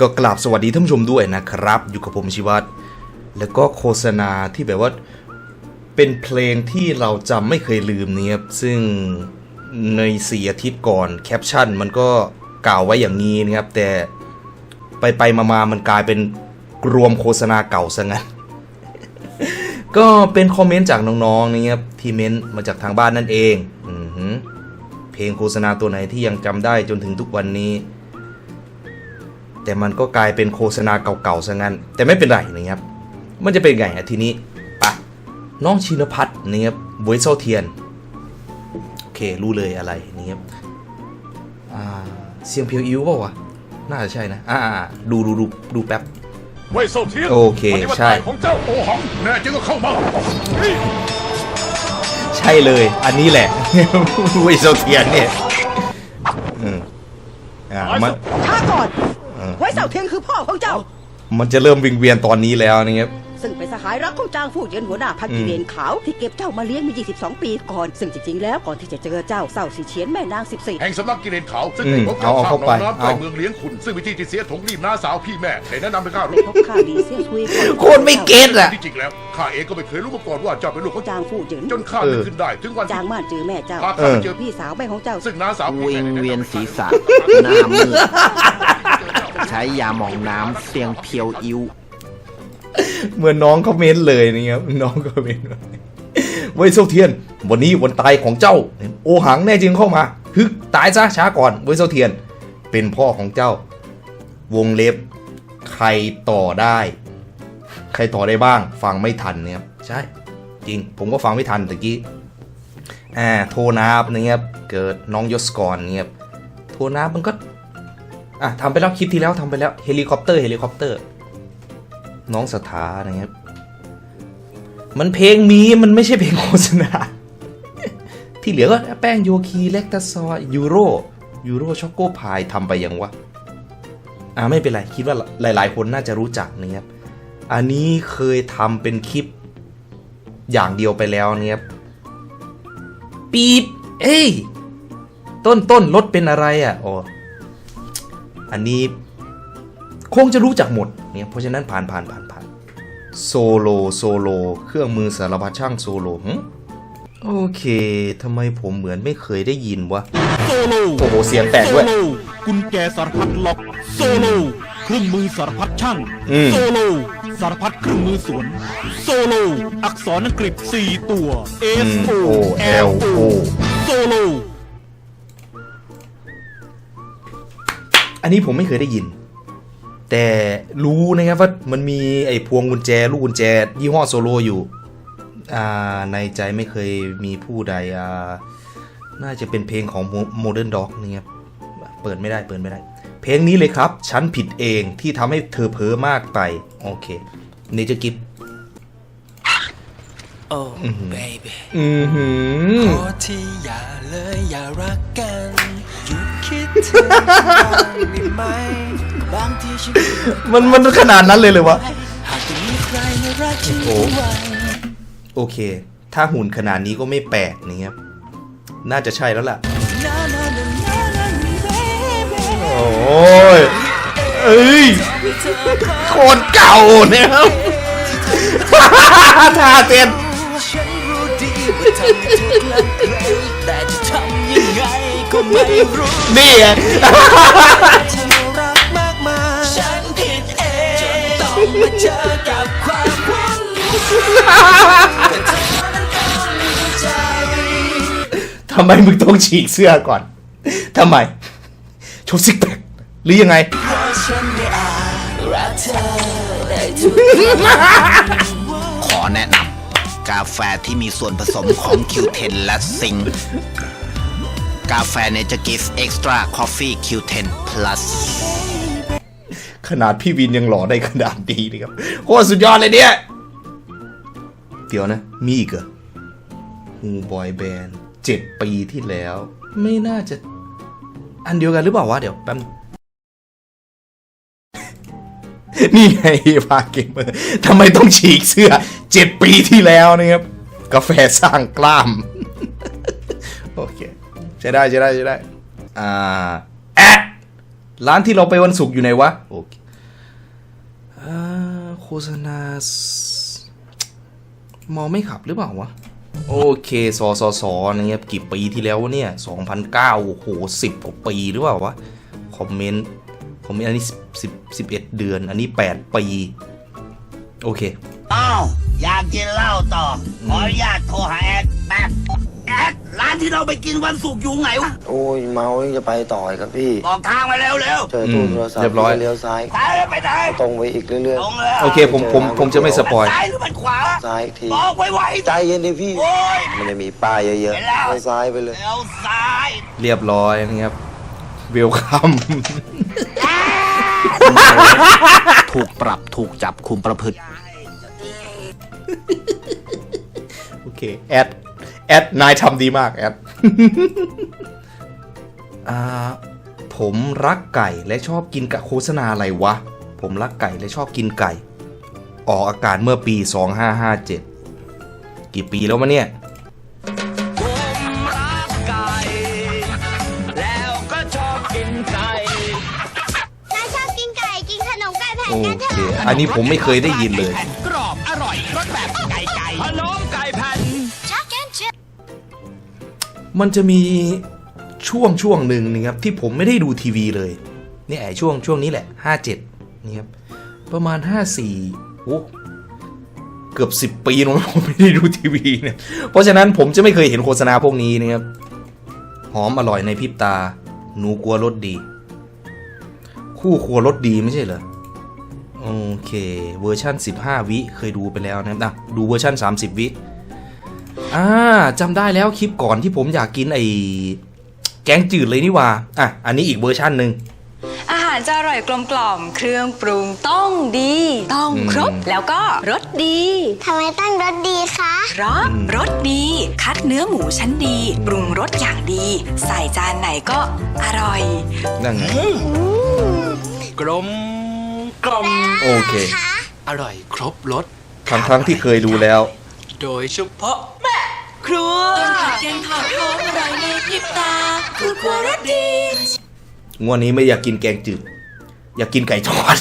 ก็กราบสวัสดีท่านผู้ชมด้วยนะครับ อยู่กับผมชิวัตรแล้วก็โฆษณาที่แบบว่าเป็นเพลงที่เราจำไม่เคยลืมเนี่ยครับซึ่งในสี่อาทิตย์ก่อนแคปชั่นมันก็กล่าวไว้อย่างนี้นะครับ แต่ไปไปมามามันกลายเป็นรวมโฆษณาเก่าซะงั้น ก็เป็นคอมเมนต์จากน้องๆนะครับที่เม้นต์มาจากทางบ้านนั่นเอง อืเพลงโฆษณาตัวไหนที่ยังจำได้จนถึงทุกวันนี้ แต่มันก็กลายเป็นโฆษณาเก่าๆซะงั้น แต่ไม่เป็นไรนะครับ มันจะเป็นไงอะทีนี้ปะน้องชินพัฒน์นะครับบวยเซาเทียน โอเค รู้เลยอะไรนี่ครับอ่าเสียงเพียวอิ้วเปล่าวะ น่าจะใช่นะ อ่าๆดูดูดูดูแป๊บเว่ยเซาเทียนโอเคปฏิบัติใช่การของเจ้าโอหังแน่จริงก็เข้ามาเฮ้ยใช่เลย อันนี้แหละบวยเซาเทียนเนี่ยอืมอ่ามันช้าก่อนเออ ไว้เสาเทียงคือพ่อของเจ้า มันจะเริ่มวิงเวียนตอนนี้แล้วนะครับซึ่งเป็นสหายรักของจางฟู่เหยินหัวหน้าพันกิเลนขาวที่เก็บเจ้ามาเลี้ยงมา22 ปีก่อน ซึ่งจริงๆแล้วก่อนที่จะเจอเจ้าเศร้าสีเฉียนแม่นาง 14 แห่งสำนักกิเลนขาว ซึ่งอืมเป็นพบเอาเจ้าเอาข้ามเข้าไปน้องน้ำใกล้เอาเมืองเลี้ยงขุนซึ่งวิธีที่เสียถงรีบน้าสาวพี่แม่ได้แนะนำให้ข้ารู้พบข้าดีเสียซุยก่อนโคตรไม่เก็ตอะที่จริงแล้วข้าเองก็ไม่เคยรู้มาก่อนว่าเจ้าเป็นลูกของจางฟู่เหยินจนข้านึกขึ้นได้ถึงวันจาที่งม่านเจอแม่เจ้าพาข้าไปเจอพี่สาวแม่ของเจ้า ซึ่งน้าสาวพี่วิแม่งได้แนะนำเวียนให้ศีรข้าษะหน้ามืดใช้ยาหมองน้ำเสียงเพียวอิวเหมือนน้องเขาเม้นเลยนะครับน้องก็เม้นไว้เว้ยเซาเทียน วันนี้วันตายของเจ้า โอหังแน่จริงเข้ามาฮึกตายซะช้าก่อนเว้ยเซาเทียน เป็นพ่อของเจ้า วงเล็บ ใครต่อได้ ใครต่อได้บ้าง ฟังไม่ทันนะครับใช่ จริง ผมก็ฟังไม่ทันตะกี้อ่าโทนาบนะครับเกิดน้องยศกรนะครับโทนาบมันก็ อะทำไปแล้วคลิปที่แล้วทำไปแล้วเฮลิคอปเตอร์เฮลิคอปเตอร์ น้องสถานะครับ มันเพลงมีมันไม่ใช่เพลงโฆษณา ที่เหลือก็แป้งโยคีเล็กตาซอยยูโรยูโรช็อกโกพายทำไปยังวะ อ่าไม่เป็นไร คิดว่าหลายๆ คนน่าจะรู้จักนะครับ อันนี้เคยทำเป็นคลิปอย่างเดียวไปแล้วนะครับปีดเอ้ย ต้นต้นรถเป็นอะไรอะอ๋อ อันนี้คงจะรู้จักหมดเนี่ยเพราะฉะนั้นผ่านผ่านผ่านผ่านโซโลโซโลเครื่องมือสารพัดช่างโซโลหึโอเคทำไมผมเหมือนไม่เคยได้ยินวะโซโลโอ้โหเสียงแตกด้วยโซโลกุญแจสารพัดล็อกโซโลเครื่องมือสารพัดช่างอืมโซโลสารพัดเครื่องมือสวนโซโลอักษรอังกฤษ 4 ตัว S O L O โซโล อันนี้ผมไม่เคยได้ยิน แต่รู้นะครับว่ามันมีไอ้พวงกุญแจ ลูกกุญแจ ยี่ห้อโซโลอยู่อ่าในใจไม่เคยมีผู้ใดอ่าน่าจะเป็นเพลงของ Modern Dog นี่ครับเปิดไม่ได้เปิดไม่ได้ เพลงนี้เลยครับ ฉันผิดเองที่ทำให้เธอเพ้อมากไป โอเคเนเจอร์กิฟโอ้ baby อือหือขอที่อย่าเลยอย่ารักกัน มันมันขนาดนั้นเลยเลยวะหรมารักฉันโอ้ไว้โอเค ถ้าหุ่นขนาดนี้ก็ไม่แปลกนี่ครับ น่าจะใช่แล้วล่ะ โอ้ย เอ้ยโคตรเก่าเนี่ยครับท่าเต้น ไม่รู้นี่ไงเธอรักมากมายฉันผิดเองจนต้องมาเจอกับความหวังแต่เธอนั้นต้องมีใจทำไมมึงต้องฉีกเสื้อก่อนทำไมโชว์ซิกแพคหรือยังไง เพราะฉันไม่อาจรักเธอได้ทุกขอแนะนำกาแฟที่มีส่วนผสมของ Q10 และซิงค์ กาแฟเนเจอร์กิฟเอ็กซ์ตร้าคอฟฟี่ Q10 plus ขนาดพี่วินยังหล่อได้ขนาดนี้นี่ครับโคตรสุดยอดเลยเนี่ย เดี๋ยวนะ มีอีกเหรอฮูบอยแบนด์เจ็ดปีที่แล้ว ไม่น่าจะ อันเดียวกันหรือเปล่าวะ เดี๋ยวแป๊บนี่ไงพาเกมเมอร์ทำไมต้องฉีกเสื้อเจ็ดปีที่แล้วนะครับ กาแฟสร้างกล้าม โอเค ใช้ได้ใช้ได้ใช้ได้อ่าแอะร้านที่เราไปวันศุกร์อยู่ไหนวะโอเคอ่าโฆษณาสมองไม่ขับหรือเปล่าวะ โอเคสอสอสอนะครับกี่ปีที่แล้ววะเนี่ย2009โอ้โห10กว่าปีหรือเปล่าวะ คอมเมนต์ คอมเมนต์อันนี้10 11 เดือน อันนี้ 8 ปี โอเค อ้าว อยากกินเหล้าต่อ ขออนุญาตโทรหาแอดแป๊บแอดร้าน ที่เราไปกินวันศุกร์อยู่ไหนวะโอ้ยเมายังจะไปต่ออีกครับพี่ บอกทางมาเร็วเร็วเจอตู้โทรศัพท์เรียบร้อย เลี้ยวซ้ายๆไปไปไหนตรงไปอีกเรื่อยตรงเลยโอเคผมผมผมจะไม่สปอย ซ้ายหรือมันขวา ๆ ซ้ายอีกที บอกไว้ไว้ใจเย็นดิพี่ โอ้ย มันจะมีป้ายเยอะเห็นแล้ว ๆไปซ้ายไปเลยเลี้ยวซ้ายเรียบร้อยนะครับเวลคัม ถูกปรับถูกจับคุมประพฤติ โอเค แอด แอดนายทำดีมากแอดอ่าผมรักไก่และชอบกินกะโฆษณาอะไรวะ ผมรักไก่และชอบกินไก่ ออกอากาศเมื่อปี 2557 กี่ปีแล้วมะเนี่ยนายชอบกินไก่กินขนมไก่แผ่นโอกันเถเคอะอันนี้ผมไม่เคยได้ยินเลย มันจะมีช่วงช่วงหนึ่งนะครับที่ผมไม่ได้ดูทีวีเลยนี่ยไอช่วงช่วงนี้แหละ 57นี่ครับประมาณ 54โอ้เกือบ 10 ปีแล้วนะผมไม่ได้ดูทีวีเนี่ยเพราะฉะนั้นผมจะไม่เคยเห็นโฆษณาพวกนี้นะครับหอมอร่อยในพริบตา หนูกลัวรสดี คู่ครัวรสดีไม่ใช่เหรอโอเค เวอร์ชัน15 วิเคยดูไปแล้วนะครับดูเวอร์ชัน30 วิ อ่าจำได้แล้วคลิปก่อนที่ผมอยากกินไอ้แกงจืดเลยนี่หว่าอะอันนี้อีกเวอร์ชันหนึ่งอาหารจะอร่อยกลมกล่อมเครื่องปรุงต้องดี ต้องครบอืมแล้วก็รสดีทำไมตั้งรสดีคะเพราะรสดี คัดเนื้อหมูชั้นดี ปรุงรสอย่างดี ใส่จานไหนก็อร่อยนั่นไงกลมกล่อมโอเค อร่อยครบรสทั้งทั้งๆที่เคยดูแล้ว โดยเฉพาะครัวแกงผักหอมอร่อยในพริบตาคือครัวรสดีงวดนี้ไม่อยากกินแกงจืด อยากกินไก่ทอด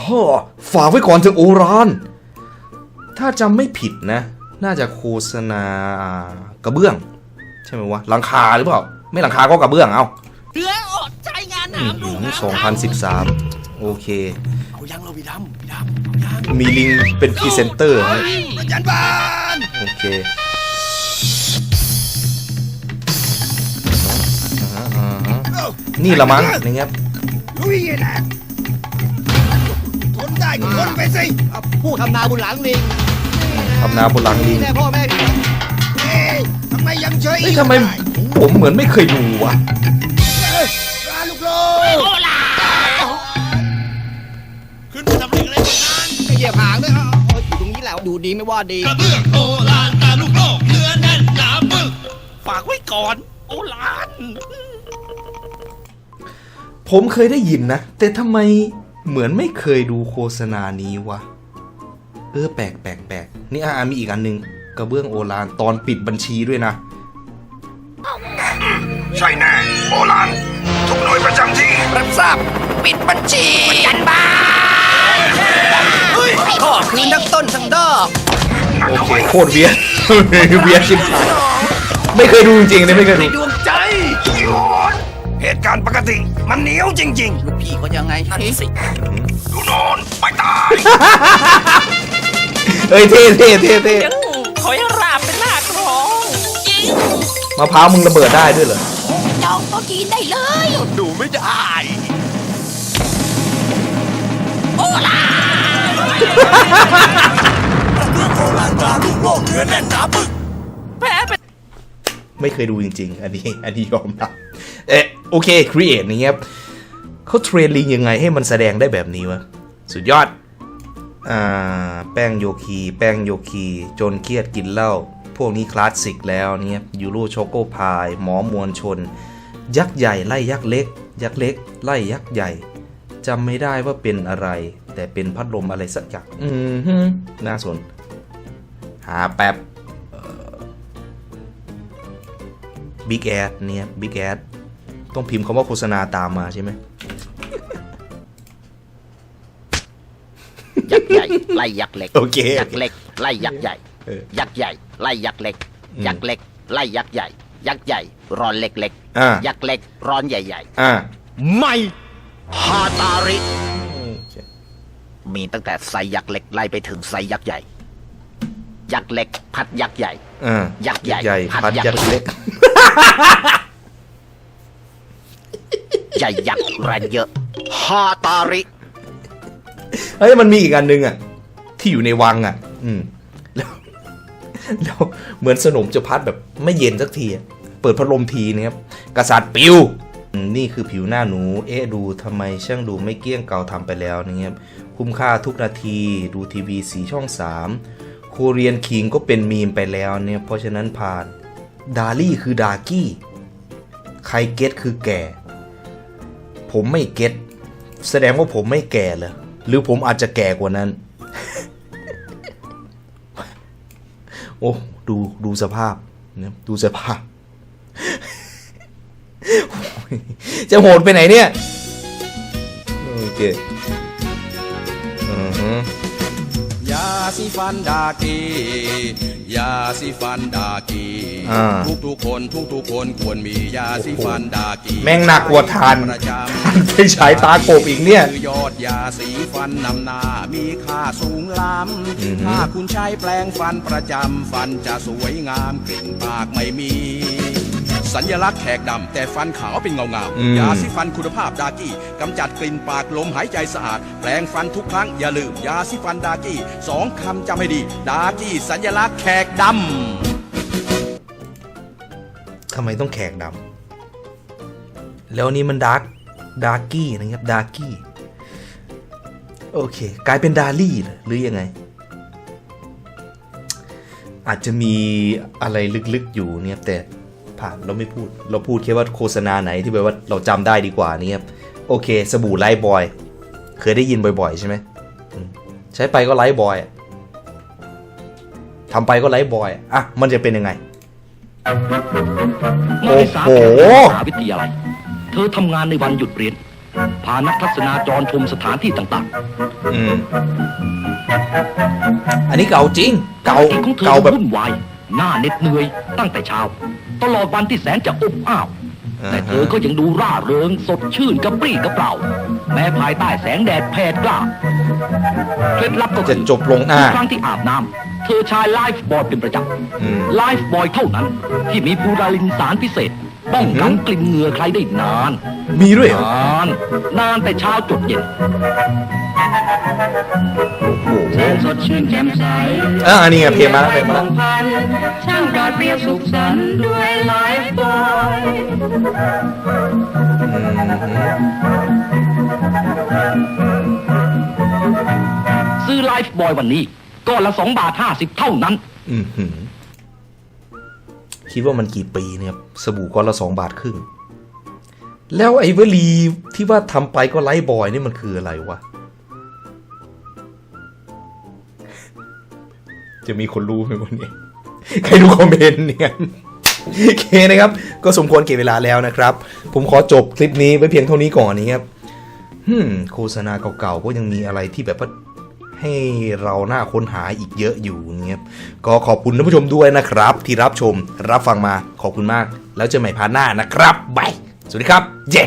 ฮ่อฝากไว้ก่อนเถอะโอราน ถ้าจำไม่ผิดนะ น่าจะโฆษณากระเบื้อง ใช่ไหมวะหลังคาหรือเปล่า ไม่หลังคาก็กระเบื้องเอาเรืออดใช้งานหามดูสองพันสิบสามโอเคเอา ยังเราพี่ดำพี่ดำเอายังมีลิงเป็นพรีเซนเตอร์นะประจันบานโอเคอ่าฮะอ่าฮะนี่ละมั้งนะครับลุยนะทนได้ก็ทนไปสิผู้ทำนาบุญหลังลิงทำนาบนหลังลิงแม่พ่อแม่พี่เอ๊ะทำไมยังเฉยเฮ้ยทำไมผมเหมือนไม่เคยดูวะปลา เหยียบหางด้วยเอาเอาอยู่ตรงนี้แหละดูดีไม่ว่าดี กระเบื้องโอลานตาลูกโลกเนื้อแน่นหนาปึกฝากไว้ก่อน โอลานผมเคยได้ยินนะ แต่ทำไมเหมือนไม่เคยดูโฆษณานี้วะ เออแปลกแปลกแปลกนี่อะมีอีกอันหนึง กระเบื้องโอรานตอนปิดบัญชีด้วยนะ ใช่แน่โอลานทุกหน่วยประจำที่รับทราบปิดบัญชีประจันบาน เฮ้ยขอคืนทั้งต้นทั้งดอกโอเคโคตรเวียนเวียนชิบหายไม่เคยดูจริงๆเลยไม่เคยดูดวงใจหยุดเหตุการณ์ปกติมันเหนียวจริงพี่ก็ยังไงนั่นสิๆดูโนอนไปตายเฮ้ยเท่เท่เท่เท่ขอยังราบเป็นหน้ากรองมะพร้าวมึงระเบิดได้ด้วยเหรอน้องก็กินได้เลย ดูไม่ได้ ไม่เคยดูจริง ๆ อันนี้ อันนี้ยอมรับเอ๊ะโอเคครีเอทนี่ครับเขาเทรนลิงยังไงให้มันแสดงได้แบบนี้วะ สุดยอด อ่า แป้งโยคี แป้งโยคี จนเครียดกินเหล้า พวกนี้คลาสสิกแล้วเนี่ยยูโรโชโกพาย หมอมวลชน ยักษ์ใหญ่ไล่ยักษ์เล็ก ยักษ์เล็ก ไล่ยักษ์ใหญ่ จำไม่ได้ว่าเป็นอะไร แต่เป็นพัดลมอะไรสักอย่างอืมฮึน่าสน หาแป๊บบิ๊กแอดเนี่ยบิ๊กแอดต้องพิมพ์คำว่าโฆษณาตามมาใช่ไหมยักษ์ใหญ่ไล่ยักษ์เล็กโอเคยักษ์เล็กไล่ยักษ์ใหญ่เออยักษ์ใหญ่ไล่ยักษ์เล็กอืมยักษ์เล็กไล่ยักษ์ใหญ่ ยักษ์ใหญ่ร้อนเล็กเล็กอ่ายักษ์เล็กร้อนใหญ่อ่าไม่ๆ ฮาตาริ มีตั้งแต่ไซยักษ์เล็กไล่ไปถึงไซยักษ์ใหญ่ ยักษ์เล็ก พัดยักษ์ใหญ่ อ่ายักษ์ใหญ่ใหญ่พัดพัดยัยักกษ์ษ์เล็ก ใหญ่ยักษ์แรงเยอะฮาตาริ เฮ้ยมันมีอีกอันหนึงอะ ที่อยู่ในวังอะ อืมแล้วแล้วเหมือนสนมจะพัดแบบไม่เย็นสักทีอะเปิดพัดลมทีนะครับกษัตริย์ปิวอืม นี่คือผิวหน้าหนู เอ๊ะดูทำไมช่างดูไม่เกี้ยงเก่าทำไปแล้วนะครับคุ้มค่าทุกนาทีดูทีวีสีช่อง 3 โคเรียนคิงก็เป็นมีมไปแล้วเนี่ยเพราะฉะนั้นผ่าน ดาลี่คือดากี้ใครเก็ตคือแก่ ผมไม่เก็ตแสดงว่าผมไม่แก่เหรอหรือผมอาจจะแก่กว่านั้น โอ้ดูดูสภาพนะดูสภาพ จะโหดไปไหนเนี่ยโอเคอือฮึยาสีฟันดากียาสีฟันดากีอ่า ทุกทุกๆคนทุกทุกๆคนควรมียาสีฟันดากีแม่งหนักกว่าทานประจำไปฉายตาโกบอีกเนี่ย คือยอดยาสีฟันนำหน้ามีค่าสูงล้อือฮึำถ้าคุณใช้แปลงฟันประจำฟันจะสวยงามกลิ่นปากไม่มี สัญลักษณ์แขกดำแต่ฟันขาวเป็นเงาเงาๆอืมยาสีฟันคุณภาพดากี้กำจัดกลิ่นปากลมหายใจสะอาด แปลงฟันทุกครั้งอย่าลืมยาสีฟันดากี้สองคำจำให้ดี ดากี้สัญลักษณ์แขกดำทำไมต้องแขกดำแล้วนี่มันดาร์กดาร์กี้นะครับดาร์กี้โอเค กลายเป็นดาลี่เหรอหรือยังไง อาจจะมีอะไรลึกๆอยู่เนี่ยแต่ ผ่านเราไม่พูด เราพูดแค่ว่าโฆษณาไหนที่แบบว่าเราจำได้ดีกว่านี่ครับโอเค สบู่ไลฟ์บอย เคยได้ยินบ่อยๆ ใช่ไหมอืมใช้ไปก็ไลฟ์บอยอะทำไปก็ไลฟ์บอยอะอะมันจะเป็นยังไงโอ้โหมหาวิทยาลัยเธอทำงานในวันหยุดเรียน พานักทัศนาจรชมสถานที่ต่างอืม อันนี้เก่าจริงๆเก่าภรกิจของเธอเก่าแบบวุ่นวายหน้าเหน็ดเหนื่อยตั้งแต่เช้า ตลอดวันที่แสนจะอบอ้าว แต่เธอก็ยังดูร่าเริงสดชื่นกระปรี้กระเปร่า แม้ภายใต้แสงแดดแผดกล้าเคล็ดลับก็จะคือจบลงอ่าทุกครั้งที่อาบน้ำเธอใช้ไลฟ์บอยเป็นประจอืมำไลฟ์บอยเท่านั้น ที่มีบูราลินสารพิเศษป้องกันกลิ่นเหงื่อใครได้นาน มีด้วยเหรอนาน นานแต่เช้าจดเย็นโอ้โหสดชื่นแจ่มใสอ่าอันนี้ไงเพลงมาแล้วเพลงมาแล้วช่างกอ ดเรียบสุขสันด้วยไลฟ์บอยซื้อไลฟ์บอยวันนี้ก้อนละสองบาทห้าสิบเท่านั้นคิดว่ามันกี่ปีเนี่ยสบู่ก้อนละสองบาทครึ่ง แล้วไอ้วลีที่ว่าทำไปก็ไลฟ์บอยนี่มันคืออะไรวะจะมีคนรู้ไหมวันนี้ ใครดูคอมเมนต์เนี่ยโอเคนะครับ ก็สมควรเก็บเวลาแล้วนะครับ ผมขอจบคลิปนี้ไว้เพียงเท่านี้ก่อนนะครับฮึมโฆษณาเก่าๆก็ยังมีอะไรที่แบบว่าให้เราหน้าค้นหาอีกเยอะอยู่นะครับก็ขอบคุณท่านผู้ชมด้วยนะครับ ที่รับชมรับฟังมาขอบคุณมาก แล้วเจอใหม่พาร์ทหน้านะครับบายสวัสดีครับ เย้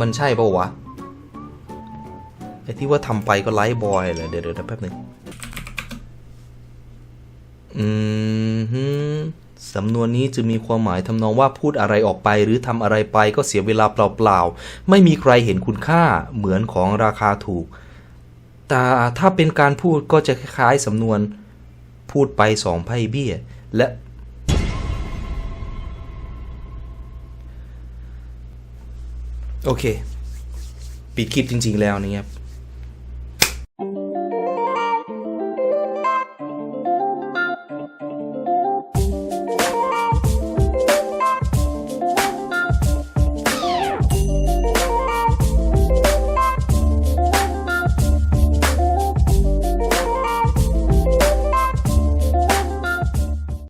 มันใช่ปะวะไอ้ที่ว่าทำไปก็ไลฟ์บอยเลยเดี๋ยวเดี๋ยวแป๊บหนึง อืมสำนวนนี้จะมีความหมายทำนองว่าพูดอะไรออกไปหรือทำอะไรไปก็เสียเวลาเปล่าๆ ไม่มีใครเห็นคุณค่าเหมือนของราคาถูก แต่ถ้าเป็นการพูดก็จะคล้ายๆสำนวนพูดไปสองไพ่เบี้ย และ โอเค ปิดคลิปจริงๆแล้วนะครับ